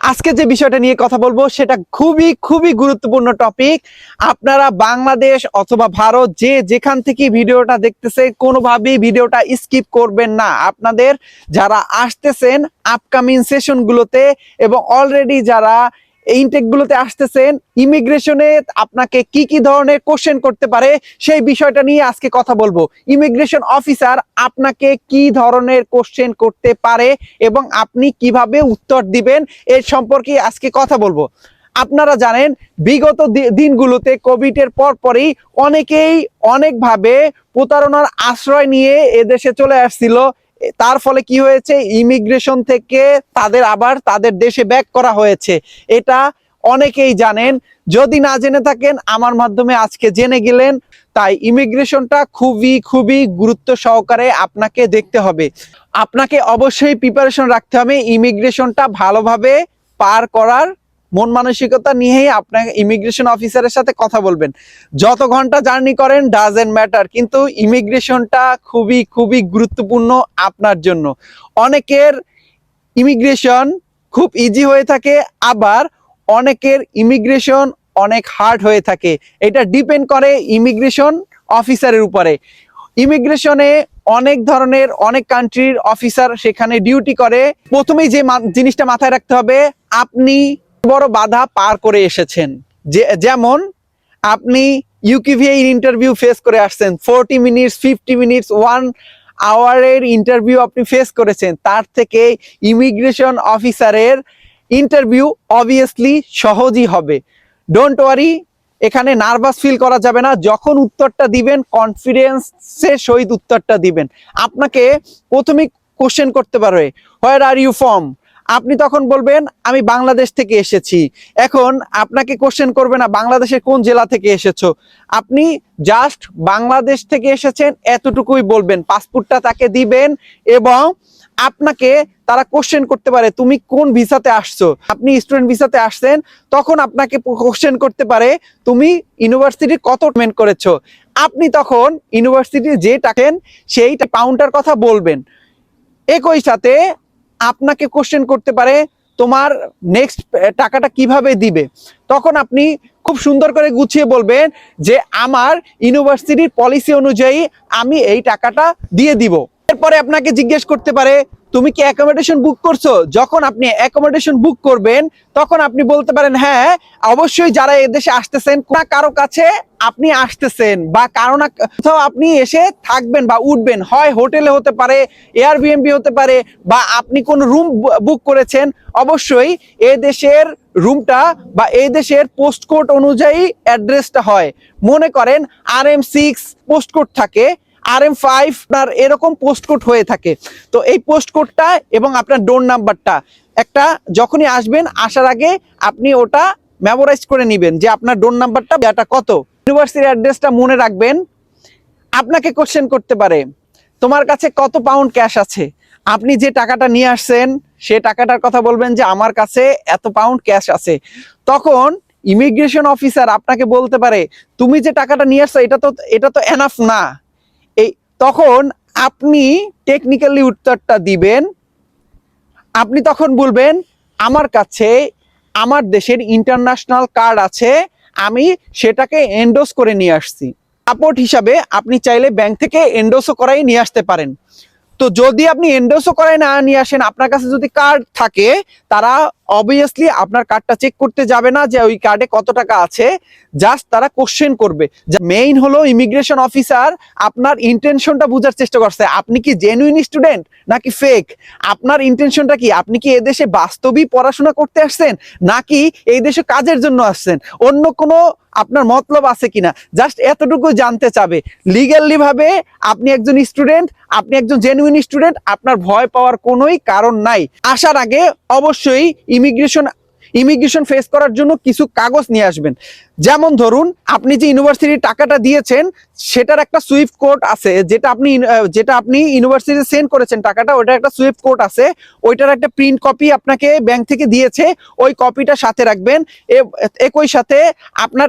আজকে যে বিষয়টা নিয়ে কথা বলব, সেটা খুবই খুবই গুরুত্বপূর্ণ টপিক আপনারা বাংলাদেশ অথবা ভারত যে যেখান থেকে ভিডিওটা দেখতেছে কোনোভাবেই ভিডিওটা স্কিপ করবেন না। আপনাদের যারা আসতেছেন আপকামিং সেশনগুলোতে এবং অলরেডি যারা ইনটেকগুলোতে আসতেছেন ইমিগ্রেশনে আপনাকে কি কি ধরনের কোশ্চেন করতে পারে সেই বিষয়টা নিয়ে আজকে কথা বলব। ইমিগ্রেশন অফিসার আপনাকে কি ধরনের কোশ্চেন করতে পারে এবং আপনি কীভাবে উত্তর দিবেন এর সম্পর্কে আজকে কথা বলব। আপনারা জানেন, বিগত দিনগুলোতে কোভিডের পর পরই অনেকেই অনেকভাবে প্রতারণার আশ্রয় নিয়ে এদেশে চলে আসছিল। তার ফলে কি হয়েছে? ইমিগ্রেশন থেকে তাদের আবার তাদের দেশে ব্যাক করা হয়েছে। এটা অনেকেই জানেন। যদি না জেনে থাকেন, আমার মাধ্যমে আজকে জেনে গেলেন। তাই ইমিগ্রেশনটা খুবই খুবই গুরুত্ব সহকারে আপনাকে দেখতে হবে। আপনাকে অবশ্যই প্রিপারেশন রাখতে হবে। ইমিগ্রেশনটা ভালোভাবে পার করার মন মানসিকতা নিয়েই আপনাকে ইমিগ্রেশন অফিসারের সাথে কথা বলবেন। যত ঘণ্টা জার্নি করেন ডাজেন্ট ম্যাটার কিন্তু ইমিগ্রেশনটা খুবই খুবই গুরুত্বপূর্ণ আপনার জন্য। অনেকের ইমিগ্রেশন খুব ইজি হয়ে থাকে, আবার অনেকের ইমিগ্রেশন অনেক হার্ড হয়ে থাকে। এটা ডিপেন্ড করে ইমিগ্রেশন অফিসারের উপরে। ইমিগ্রেশনে অনেক ধরনের, অনেক কান্ট্রির অফিসার সেখানে ডিউটি করে। প্রথমেই যে জিনিসটা মাথায় রাখতে হবে, আপনি বড় বাধা পার করে এসেছেন। যে, যেমন আপনি ইউকিভিএ ইন্টারভিউ ফেস করে আসছেন forty minutes fifty minutes one আওয়ারের interview আপনি ফেস করেছেন, তার থেকে ইমিগ্রেশন অফিসারের ইন্টারভিউ অবভিয়াসলি সহজই হবে। ডোন্ট ওয়ারি এখানে নার্ভাস ফিল করা যাবে না, যখন উত্তরটা দিবেন কনফিডেন্সের সহিত উত্তরটা দিবেন। আপনাকে প্রথমে কোশ্চেন করতে পারবে হোয়ার আর ইউ ফ্রম আপনি তখন বলবেন, আমি বাংলাদেশ থেকে এসেছি। এখন আপনাকে কোশ্চেন করবে না, বাংলাদেশের কোন জেলা থেকে এসেছ? আপনি জাস্ট বাংলাদেশ থেকে এসেছেন এতটুকুই বলবেন, পাসপোর্টটা তাকে দিবেন এবং আপনাকে তারা কোশ্চেন করতে পারে, তুমি কোন ভিসাতে আসছো? আপনি স্টুডেন্ট ভিসাতে আসছেন, তখন আপনাকে কোশ্চেন করতে পারে, তুমি ইউনিভার্সিটি কত পেমেন্ট করেছ? আপনি তখন ইউনিভার্সিটি যে টাকেন সেই পাউন্ডটার কথা বলবেন। একই সাথে আপনাকে কোশ্চেন করতে পারে, তোমার নেক্সট টাকাটা কীভাবে দিবে। তখন আপনি খুব সুন্দর করে গুছিয়ে বলবেন যে, আমার ইউনিভার্সিটির পলিসি অনুযায়ী আমি এই টাকাটা দিয়ে দিব। এরপরে আপনাকে জিজ্ঞেস করতে পারে তুমি কি অ্যাকোমোডেশন বুক করছ? যখন আপনি অ্যাকোমোডেশন বুক করবেন, তখন আপনি বলতে পারেন হ্যাঁ অবশ্যই যারা এদেশে আসতেছেন, না কারও কাছে আপনি আসতেছেন বা কারও না কোথাও আপনি এসে থাকবেন বা উঠবেন, হয় হোটেলে হতে পারে এয়ারবিএনবি হতে পারে, বা আপনি কোন রুম বুক করেছেন, অবশ্যই এ দেশের রুমটা বা এই দেশের পোস্ট কোড অনুযায়ী অ্যাড্রেসটা হয়। মনে করেন R M six post code থাকে আর এম ফাইভ আপনার এরকম পোস্ট কোড হয়ে থাকে। তো এই পোস্ট কোডটা এবং আপনার ডোর নাম্বারটা একটা যখনই আসবেন, আসার আগে আপনি ওটা মেমোরাইজ করে নেবেন যে আপনার ডোর নাম্বারটা এটা কত। ইউনিভার্সিটি অ্যাড্রেসটা মনে রাখবেন, আপনাকে কোশ্চেন করতে পারে, তোমার কাছে কত পাউন্ড ক্যাশ আছে? আপনি যে টাকাটা নিয়ে আসছেন, সে টাকাটার কথা বলবেন যে, আমার কাছে এত পাউন্ড ক্যাশ আছে। তখন ইমিগ্রেশন অফিসার আপনাকে বলতে পারে, তুমি যে টাকাটা নিয়ে আসছো, এটা তো এটা তো এনাফ না। তখন আপনি টেকনিক্যালি উত্তরটা দিবেন। আপনি তখন বলবেন, আমার কাছে আমার দেশের ইন্টারন্যাশনাল কার্ড আছে, আমি সেটাকে এন্ডোস করে নিয়ে আসছি। সাপোর্ট হিসাবে আপনি চাইলে ব্যাংক থেকে এন্ডোসও করাই নিয়ে আসতে পারেন। তো যদি আপনি এন্ডোসও করে না নিয়ে আসেন, আপনার কাছে যদি কার্ড থাকে, তারা অবভিয়াসলি আপনার কার্ডটা চেক করতে যাবে না যে ওই কার্ডে কত টাকা আছে। জাস্ট তারা কোশ্চেন করবে। মেইন হলো ইমিগ্রেশন অফিসার আপনার ইন্টেনশনটা বোঝার চেষ্টা করছে। আপনি কি জেনুইন স্টুডেন্ট নাকি ফেক আপনার ইন্টেনশনটা কি? আপনি কি এদেশে বাস্তবিক পড়াশোনা করতে আসছেন? নাকি এই দেশে কাজের জন্য আসছেন? অন্য কোনো আপনার মতলব আছে কিনা? জাস্ট এতটুকু জানতে চাবে। লিগ্যালি ভাবে আপনি একজন স্টুডেন্ট আপনি একজন জেনুইন স্টুডেন্ট আপনার ভয় পাওয়ার কোনোই কারণ নাই। আসার আগে অবশ্যই ইমিগ্রেশন ইমিগ্রেশন ফেস করার জন্য কিছু কাগজ নিয়ে আসবেন। যেমন ধরুন, আপনি যে ইউনিভার্সিটির টাকাটা দিয়েছেন, সেটার একটা সুইফট কোড আছে, যেটা আপনি যেটা আপনি ইউনিভার্সিটি সেন্ড করেছেন টাকাটা ওটার একটা সুইফট কোড আছে, ওইটার একটা প্রিন্ট কপি আপনাকে ব্যাংক থেকে দিয়েছে, ওই কপিটা সাথে রাখবেন। একই সাথে আপনার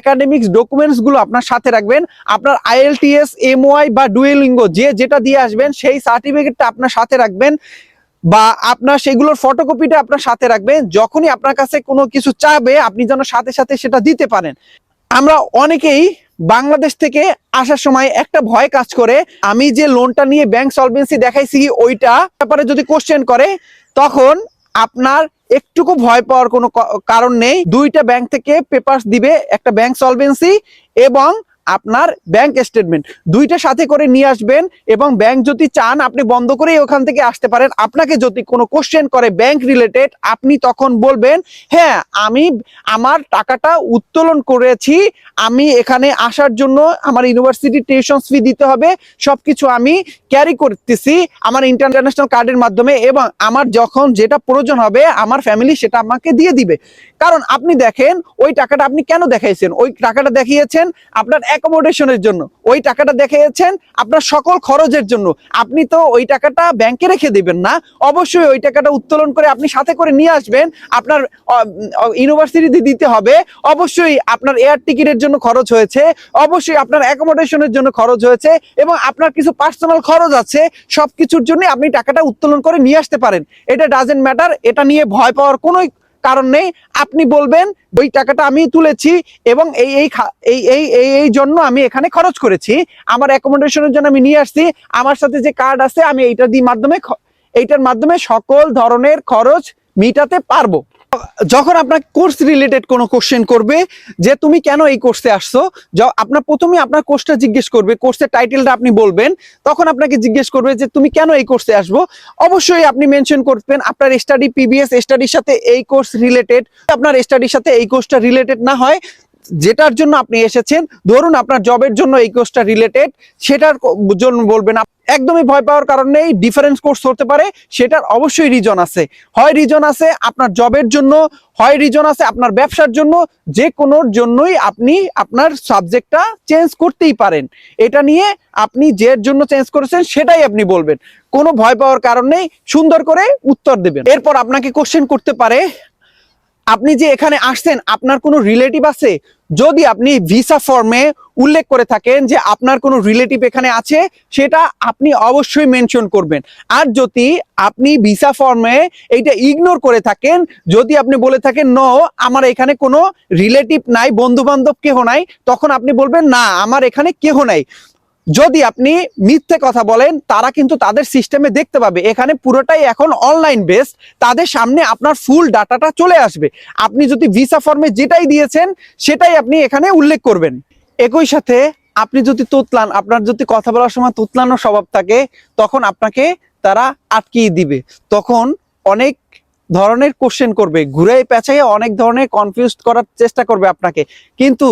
একাডেমিক্স ডকুমেন্টসগুলো আপনার সাথে রাখবেন। আপনার আইএলটিএস এমওয়াই বা ডুয়েলিঙ্গো যে যেটা দিয়ে আসবেন, সেই সার্টিফিকেটটা আপনার সাথে রাখবেন। বা আপনার সেগুলোর ফটোকপিটা আপনার সাথে রাখবেন যখনই আপনার কাছে কোনো কিছু চাবে, আপনি যেন সাথে সাথে সেটা দিতে পারেন। আমরা অনেকেই বাংলাদেশ থেকে আসার সময় একটা ভয় কাজ করে, আমি যে লোনটা নিয়ে ব্যাংক সলভেন্সি দেখাইছি ওইটা ব্যাপারে যদি কোশ্চেন করে, তখন আপনার একটুকু ভয় পাওয়ার কোনো কারণ নেই। দুইটা ব্যাংক থেকে পেপার দিবে, একটা ব্যাংক সলভেন্সি এবং আপনার ব্যাংক স্টেটমেন্ট দুইটা সাথে করে নিয়ে আসবেন এবং ব্যাংক যদি চান আপনি বন্ধ করে ওখান থেকে আসতে পারেন। আপনাকে যদি কোনো কোশ্চেন করে ব্যাংক রিলেটেড আপনি তখন বলবেন হ্যাঁ আমি আমার টাকাটা উত্তোলন করেছি। আমি এখানে আসার জন্য আমার ইউনিভার্সিটি টিউশন ফি দিতে হবে। সব কিছু আমি ক্যারি করতেছি আমার ইন্টারন্যাশনাল কার্ডের মাধ্যমে এবং আমার যখন যেটা প্রয়োজন হবে আমার ফ্যামিলি সেটা আমাকে দিয়ে দিবে। কারণ আপনি দেখেন, ওই টাকাটা আপনি কেন দেখাইছেন? ওই টাকাটা দেখিয়েছেন আপনার অ্যাকোমোডেশনের জন্য। ওই টাকাটা দেখিয়েছেন আপনার সকল খরচের জন্য। আপনি তো ওই টাকাটা ব্যাংকে রেখে দিবেন না। অবশ্যই ওই টাকাটা উত্তোলন করে আপনি সাথে করে নিয়ে আসবেন। আপনার ইউনিভার্সিটিতে দিতে হবে। অবশ্যই আপনার এয়ার টিকিটের জন্য খরচ হয়েছে। অবশ্যই আপনার অ্যাকোমোডেশনের জন্য খরচ হয়েছে এবং আপনার কিছু পার্সোনাল খরচ আছে। সব কিছুর জন্য আপনি টাকাটা উত্তোলন করে নিয়ে আসতে পারেন। এটা ডাজেন্ট ম্যাটার এটা নিয়ে ভয় পাওয়ার কোনো কারণ নেই, আপনি বলবেন, ওই টাকাটা আমি তুলেছি এবং এই এই এই এই এই জন্য আমি এখানে খরচ করেছি। আমার অ্যাকোমোডেশনের জন্য আমি নিয়ে আসছি। আমার সাথে যে কার্ড আছে, আমি এইটা দিয়ে মাধ্যমে এইটার মাধ্যমে সকল ধরনের খরচ মিটাতে পারব। যখন আপনার কোর্স রিলেটেড কোনো কোশ্চেন করবে, যে তুমি কেন এই কোর্সে আসছো আপনার প্রথমে আপনার কোর্সটা জিজ্ঞেস করবে কোর্সের টাইটেলটা আপনি বলবেন, তখন আপনাকে জিজ্ঞেস করবে যে তুমি কেন এই কোর্সে আসব? অবশ্যই আপনি মেনশন করবেন আপনার স্টাডি পিবিএস স্টাডির সাথে এই কোর্স রিলেটেড আপনার স্টাডির সাথে এই কোর্সটা রিলেটেড না হয় যেটার জন্য আপনি এসেছেন, ধরুন আপনার জবের জন্য এই কোর্সটা রিলেটেড সেটার জন্য বলবেন একদমই ভয় পাওয়ার কারণ ডিফারেন্স কোর্স হতে পারে, সেটার অবশ্যই রিজন আছে। হয় রিজন আছে আপনার জবের জন্য, হয় রিজন আছে আপনার ব্যবসার জন্য যে কোনোর জন্যই আপনি আপনার সাবজেক্টটা চেঞ্জ করতেই পারেন। এটা নিয়ে আপনি যের জন্য চেঞ্জ করেছেন, সেটাই আপনি বলবেন। কোনো ভয় পাওয়ার কারণ নেই, সুন্দর করে উত্তর দেবেন। এরপর আপনাকে কোশ্চেন করতে পারে আপনি যে এখানে আসছেন, আপনার কোনো রিলেটিভ আছে? যদি আপনি ভিসা ফর্মে উল্লেখ করে থাকেন যে আপনার কোনো রিলেটিভ এখানে আছে, সেটা আপনি অবশ্যই মেনশন করবেন। আর যদি আপনি ভিসা ফর্মে এইটা ইগনোর করে থাকেন, যদি আপনি বলে থাকেন ন আমার এখানে কোনো রিলেটিভ নাই বন্ধু বান্ধব কেহ নাই, তখন আপনি বলবেন, না, আমার এখানে কেহ নাই। যদি আপনি মিথ্যে কথা বলেন, তারা কিন্তু তাদের সিস্টেমে দেখতে পাবে। এখানে পুরোটাই এখন অনলাইন বেসড তাদের সামনে আপনার ফুল ডাটাটা চলে আসবে। আপনি যদি ভিসা ফর্মে যেটাই দিয়েছেন, সেটাই আপনি এখানে উল্লেখ করবেন। একই সাথে আপনি যদি তোতলান, আপনার যদি কথা বলার সময় তোতলানোর স্বভাব থাকে, তখন আপনাকে তারা আটকিয়ে দিবে। তখন অনেক ধরনের কোশ্চেন করবে, ঘুরে পেঁচাইয়ে অনেক ধরনের কনফিউজ করার চেষ্টা করবে আপনাকে। কিন্তু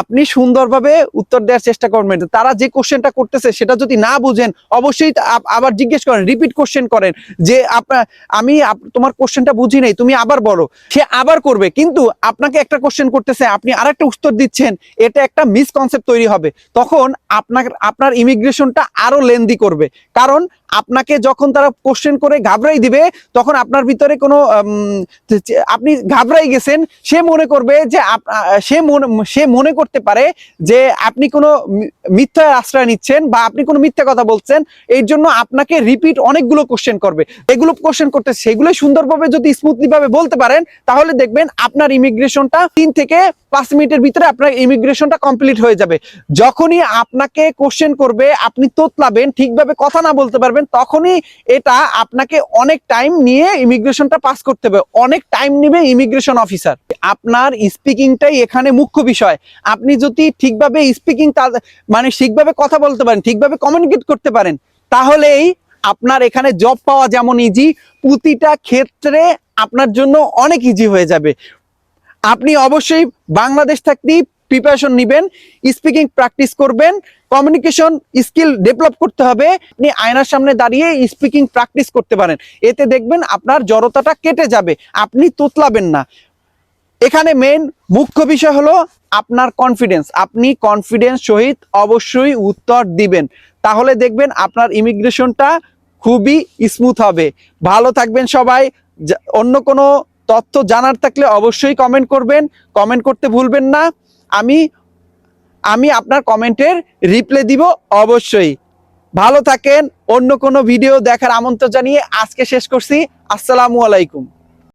আপনি সুন্দরভাবে উত্তর দেওয়ার চেষ্টা করবেন তারা যে কোশ্চেনটা করতেছে সেটা যদি না বুঝেন, অবশ্যই আবার জিজ্ঞেস করেন রিপিট কোশ্চেন করেন যে আপনার আমি তোমার কোশ্চেনটা বুঝি নাই, তুমি আবার বলো। সে আবার করবে, কিন্তু আপনাকে একটা কোশ্চেন করতেছে, আপনি আরেকটা উত্তর দিচ্ছেন, এটা একটা মিসকনসেপ্ট তৈরি হবে। তখন আপনার আপনার ইমিগ্রেশনটা আরও লেন্দি করবে। কারণ আপনাকে যখন তারা কোশ্চেন করে ঘাবড়াই দিবে, তখন আপনার ভিতরে কোনো আপনি ঘাবড়াই গেছেন, সে মনে করবে যে সে মনে সে মনে করতে পারে যে, আপনি কোনো মিথ্যা আশ্রয় নিচ্ছেন বা আপনি কোনো মিথ্যা কথা বলছেন এই জন্য আপনাকে রিপিট অনেকগুলো কোশ্চেন করবে। এগুলো কোশ্চেন করতে সেগুলো সুন্দরভাবে যদি স্মুথলি ভাবে বলতে পারেন, তাহলে দেখবেন আপনার ইমিগ্রেশনটা তিন থেকে পাঁচ মিনিটের ভিতরে আপনার ইমিগ্রেশনটা কমপ্লিট হয়ে যাবে। যখনই আপনাকে কোশ্চেন করবে, আপনি তোতলাবেন, ঠিকভাবে কথা না বলতে পারবেন তখনই এটা আপনাকে অনেক টাইম নিয়ে ইমিগ্রেশনটা পাস করতে হবে। অনেক টাইম নেবে ইমিগ্রেশন অফিসার আপনার স্পিকিংটাই এখানে মুখ্য বিষয়। আপনি যদি ঠিকভাবে স্পিকিং মানে ঠিকভাবে কথা বলতে পারেন, ঠিকভাবে কমিউনিকেট করতে পারেন, তাহলেই আপনার এখানে জব পাওয়া যেমন ইজি প্রতিটা ক্ষেত্রে আপনার জন্য অনেক ইজি হয়ে যাবে। আপনি অবশ্যই বাংলাদেশ থাকতেই প্রিপারেশন নেবেন স্পিকিং প্র্যাকটিস করবেন কমিউনিকেশন স্কিল ডেভেলপ করতে হবে, আপনি আয়নার সামনে দাঁড়িয়ে স্পিকিং প্র্যাকটিস করতে পারেন। এতে দেখবেন আপনার জড়তাটা কেটে যাবে, আপনি তোতলাবেন না। এখানে মেন মুখ্য বিষয় হলো আপনার কনফিডেন্স আপনি কনফিডেন্স সহিত অবশ্যই উত্তর দিবেন। তাহলে দেখবেন আপনার ইমিগ্রেশনটা খুবই স্মুথ হবে। ভালো থাকবেন সবাই। অন্য কোনো তথ্য জানার থাকলে অবশ্যই কমেন্ট করবেন। কমেন্ট করতে ভুলবেন না। আমি আমি আপনার কমেন্টের রিপ্লাই দিব অবশ্যই। ভালো থাকেন, অন্য কোনো ভিডিও দেখার আমন্ত্রণ জানিয়ে আজকে শেষ করছি। আসসালামু আলাইকুম।